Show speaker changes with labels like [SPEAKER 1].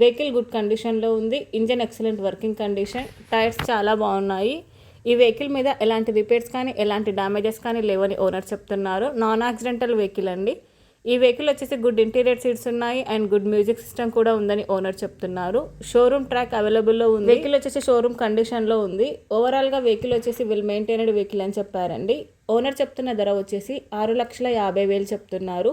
[SPEAKER 1] Vehicle good కండిషన్లో ఉంది engine excellent working condition tyres చాలా బాగున్నాయి. ఈ వెహికల్ మీద ఎలాంటి రిపేర్స్ కానీ ఎలాంటి డ్యామేజెస్ కానీ లేవని ఓనర్ చెప్తున్నారు. నాన్ యాక్సిడెంటల్ వెహికల్ అండి. ఈ వెహికల్ వచ్చేసి గుడ్ ఇంటీరియర్ సీట్స్ ఉన్నాయి అండ్ గుడ్ మ్యూజిక్ సిస్టమ్ కూడా ఉందని ఓనర్ చెప్తున్నారు. షోరూమ్ ట్రాక్ అవైలబుల్లో ఉంది. వెహికల్ వచ్చేసి షోరూమ్ కండిషన్లో ఉంది. ఓవరాల్గా వెహికల్ వచ్చేసి విల్ మెయింటైనడ్ వెహికల్ అని చెప్పారండి. ఓనర్ చెప్తున్న ధర వచ్చేసి ఆరు లక్షల యాభై వేలు చెప్తున్నారు.